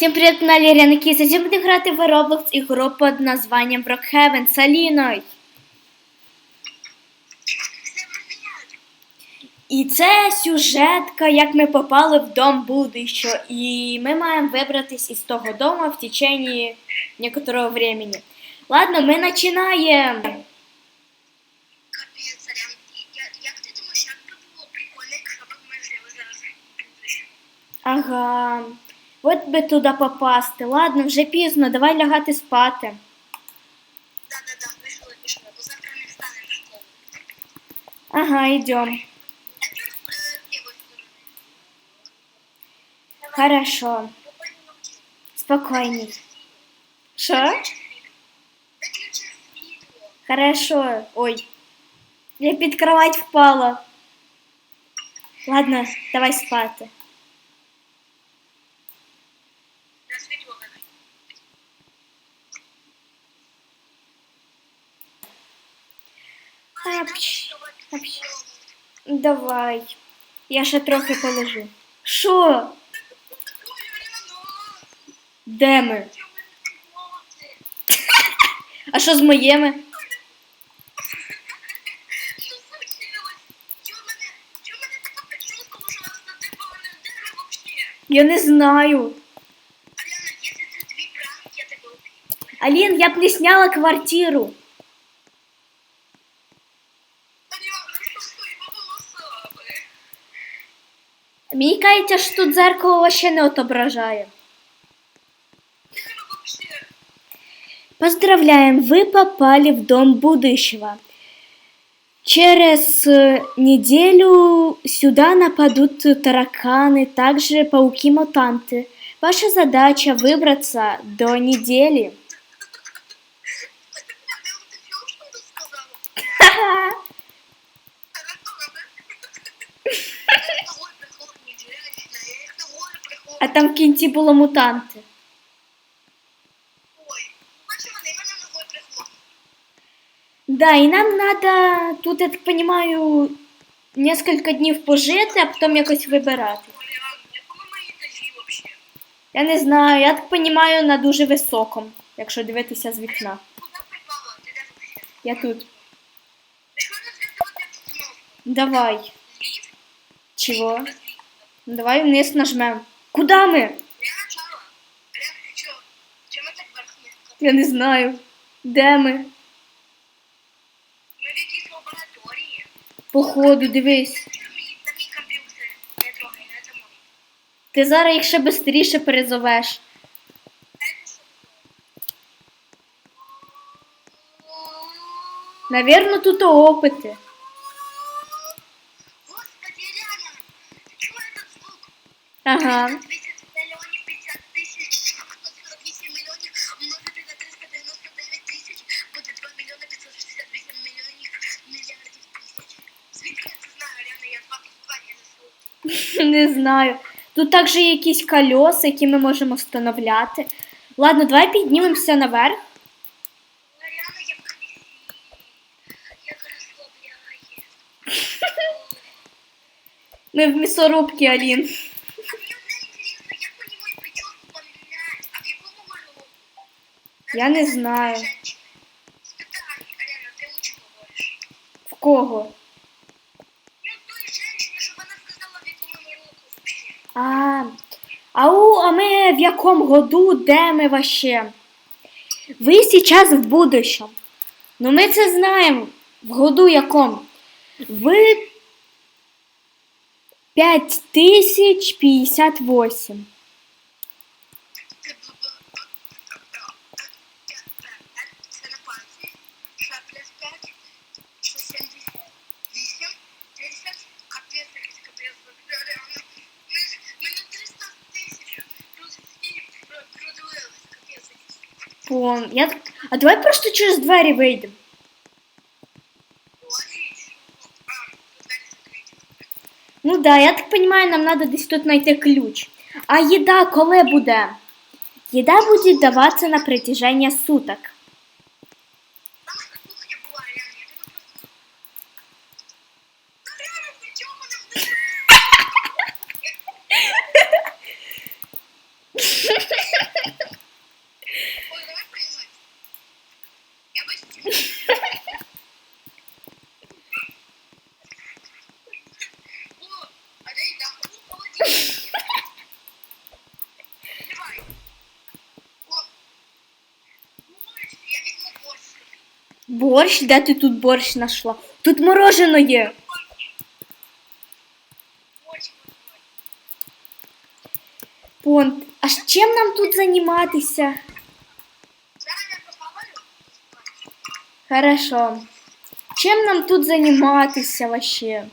Всім привіт, каналі Ірина Сьогодні будемо грати в Roblox ігру під названням Brookhaven з Аліною. І це сюжетка, як ми попали в дом будущого. І ми маємо вибратись із того дому в течение некоторого времени. Ладно, ми починаємо. Ага. От би туди попасти. Ладно, вже пізно, давай лягати спати. Да-да-да, пішли, пішли, бо завтра не встанемо в школу. Ага, сторони? Хорошо. Спокійний. Що? Хорошо. Ой. Я під кровать впала. Ладно, давай спати. Давай. Я ще трохи полежу. Що? Де ми? А що з моїми? Я не знаю. Алін, я б не сняла квартиру. Мені кажеться, що тут зеркало ще не отображає. Вообще. Поздравляем, вы попали в дом будущего. Через э, неделю сюда нападут тараканы, также пауки-мутанты. Ваша задача выбраться до недели. А там в кінці було мутанти. Да, і нам надо тут, я так понимаю, несколько днів пожити, а потім якось вибирати. Я не знаю, я так понимаю, на дуже високому, якщо дивитися з вікна. Я тут. Давай. Чего? Давай вниз нажмем. Куда ми? Я не знаю. Де ми? Походу, дивись. Ти зараз їх ще швидше перезовеш. Навірно, тут опити. Ага. 30 миллионов 50 тысяч, 48 миллионов умножити на 399 тисяч, буде 2 мільйони 568 мільйонів мільярдів тисяч. Звідки я це знаю, Ляна, я два послання несу. Не знаю. Тут також є якісь колеса, які ми можемо встановляти. Ладно, давай піднімемося наверх. Ми в місорубці, Алін. А мені одне інтересно, як мені мою прическу поміняють, а в якому ми року? Я не знаю. В кого? Ну, той женщині, сказала, в якому року вообще. А, ау, а ми в якому году, де ми вообще? Ви зараз в будущем. Ну ми це знаємо. В году якому? В 5058. Це б- б- Це на пальці. Ще плюс 5, ще 78, 10, капець, якийсь капець. Реально. Ми ж- ми на 300 тисяч плюс всі про- продивились, капець Пон. Я... А давай просто через двері закриті. Ну да, я так понимаю, нам надо десь тут знайти ключ. А їда коли буде? Їда буде даватися на протяжении суток. Там ж кухня була, реально, я тебе просто... Ну, реально, при чому вона в Борщ? Де ти тут борщ знайшла? Тут морожено є. Понт. А з чим нам тут займатися? Хорошо. Чим нам тут займатися вообще?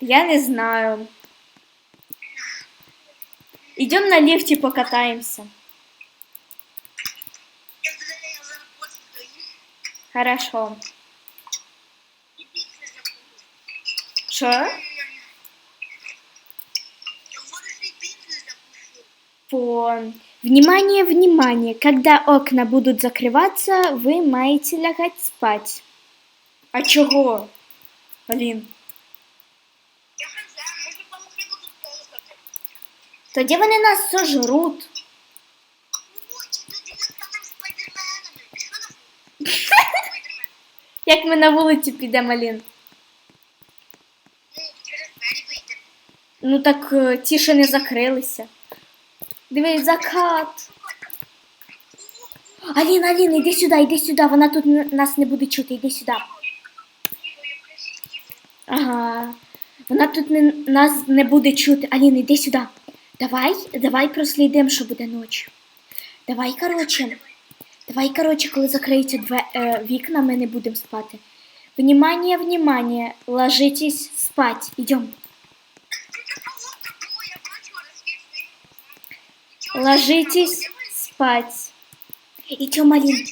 Я не знаю. Идем на лифте покатаемся. Я зараз я зараз просто даю. Хорошо. І піцу забуду. Що? Говориш, і піцу запущу. По... Внимание, внимание. Когда окна будут закрываться, вы маете лягать спать. А чого? Блін. Тоді вони нас сожруть. Як ми на вулиці підемо, Алін? Ну, так е, ті ще не закрилися. Дивись, закат. Алін, Алін, іди сюди, іди сюди. Вона тут нас не буде чути, іди сюди. Ага. Вона тут не, нас не буде чути. Алін, іди сюди. Давай, давай прослідимо, що буде ночі. Давай, коротше. Давай, коротше, коли закриються две, е, вікна, ми не будемо спати. Внимание, внимание, ложитесь спать. Идем. Ложитесь спать. Идем, Алин.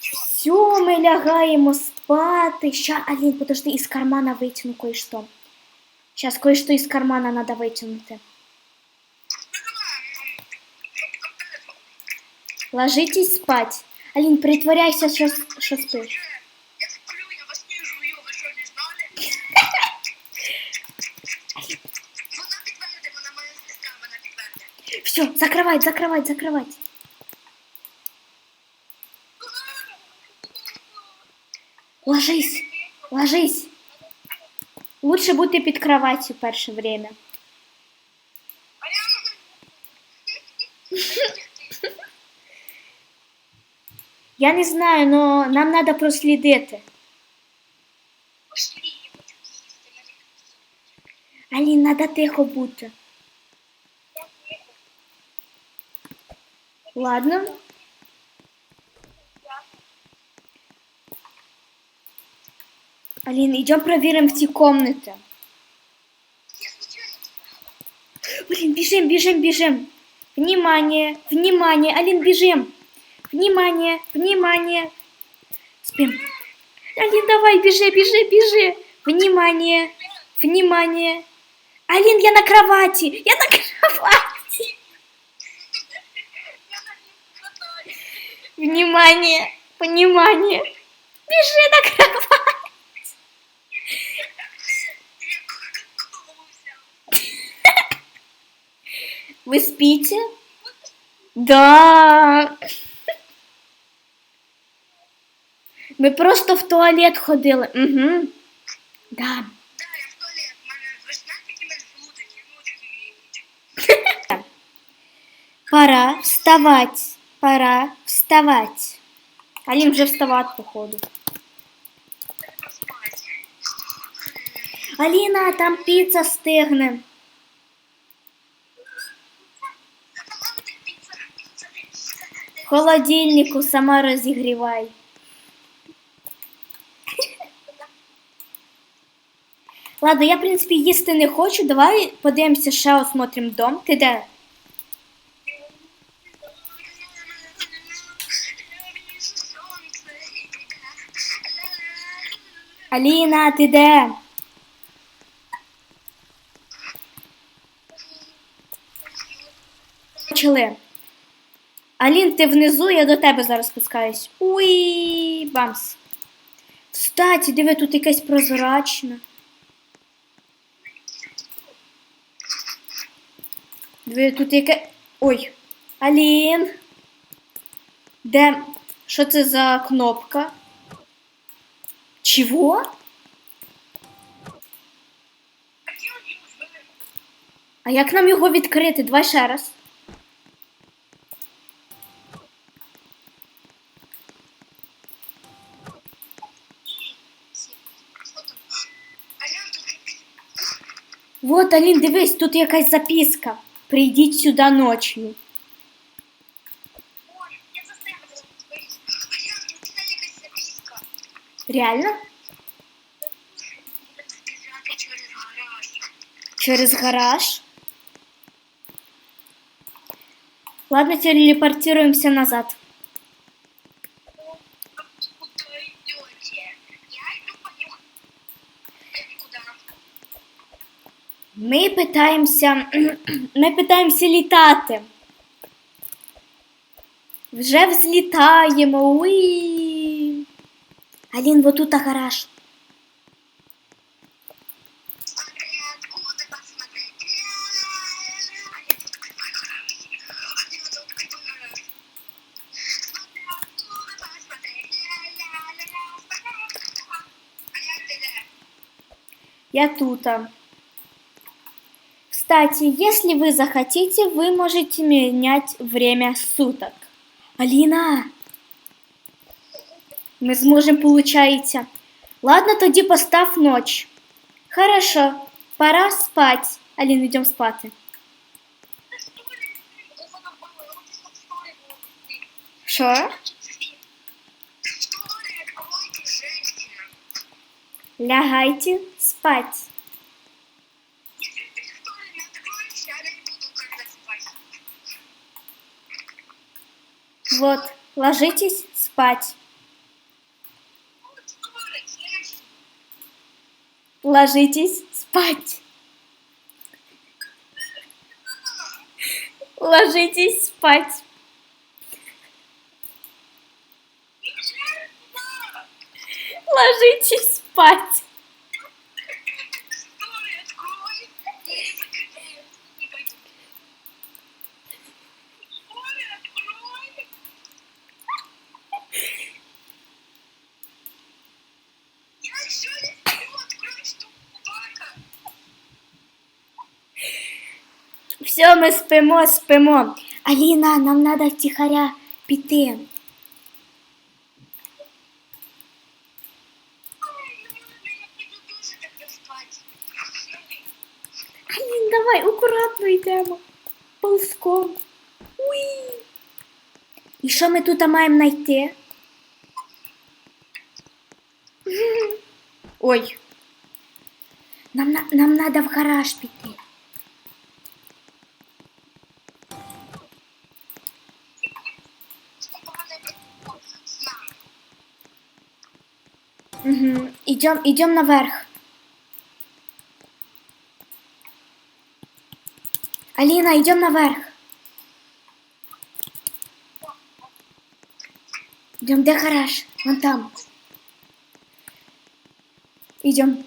Все, ми лягаємо спати. Ща, Алін, подожди, із кармана витягну кое-что. Сейчас кое-что из кармана надо вытянуть. Ложитесь спать. Алін, притворяйся, що, що спиш. Я сплю, я вас Ложись, ложись. Лучше бути під кроватью перше время. Я не знаю, но нам треба прослідити. Алін, треба тихо бути. Ладно. Алін, йдемо перевіримо ці комнати. Я случайно Блин, бежим, бежим, бежим. Внимание, внимание, Алин, бежим. Внимание, внимание. Спим. Алин, давай, бежи, бежи, бежи. Внимание, внимание. Алин, я на кровати, я на кровати. Я на ній хватаю. Внимание, внимание. Бежи на кровать. Вы спите? Да. Ми просто в туалет ходили. Угу. Да. Да, я в туалет. Ви ж знаєте, які в мене желудочки, ночі вміють. Пора вставать. Пора вставать. Алін вже вставати, походу. Аліна, там піца стигне. Запам'ятайте, піца, піца, піца. В холодильнику сама розігрівай. Ладно, я, в принципі, їсти не хочу. Давай подивимося, ще осмотрим дом. Ти де? Аліна, ти де? Почали. Алін, ти внизу, я до тебе зараз спускаюсь. Уй, бамс. Кстати, диви, тут якась прозрачна. Диви, тут яке. Ой. Алін. Де? Що це за кнопка? Чого? А як нам його відкрити? Давай ще раз. Вот, Алін, дивись, тут якась записка. Прийдіть сюди ночью. Ой, я заставила говорить. А я тут це якась записка. Реально? Збіжати через гараж. Через гараж. Ладно, телепортируемся назад. Ми питаємося, ми питаємося літати. Вже взлітаємо. Уї. Алін, вот тут гараж. Я тут Кстати, если вы захотите, вы можете менять время суток. Аліна! Ми зможемо, получається. Ладно, тоді постав ночь. Хорошо, пора спать. Аліна, йдемо спати. Що? Шторы откройте, женщина. Лягайте спать. Вот, ложитесь спать. Ложитесь спать. Ложитесь спать. Ложитесь спать. Ми спимо, спимо. Аліна, нам треба втіхаря піти. Алін, давай, акуратно йдемо. Ползком. Уй. І що ми тут маємо знайти? Ой. Нам, на- нам треба в гараж піти. Угу. Идем, идем наверх. Алина, идем наверх. Идем, где гараж? Вон там. Идем.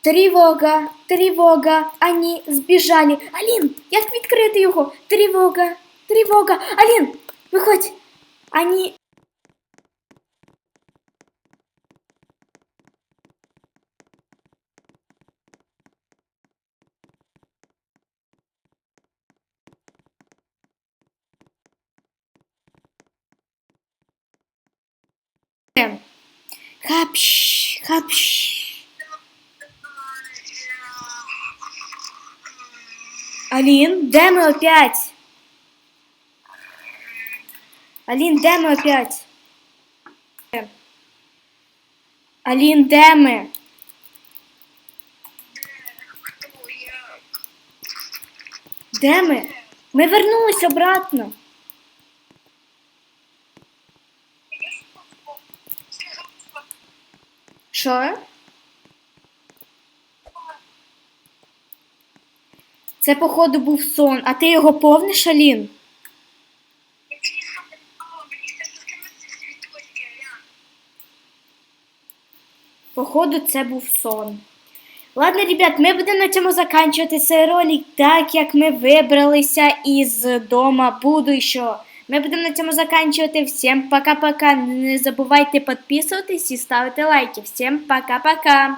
Тривога, тривога, они збіжали. Алін, як відкрити його? Тривога, тривога. Алін, виходь. Они Хапш, хапш. Алін, де ми опять? Алін, де ми опять? Алін, де ми? Де ми? Ми вернулись обратно. Що? Це, походу, був сон, а ти його повниш, Алін? Походу, це був сон. Ладно, ребят, ми будемо на цьому закінчувати цей ролик, так як ми вибралися із дома будущого. Ми будемо на цьому заканчувати. Всім пока-пока. Не забувайте підписуватись і ставити лайки. Всім пока-пока.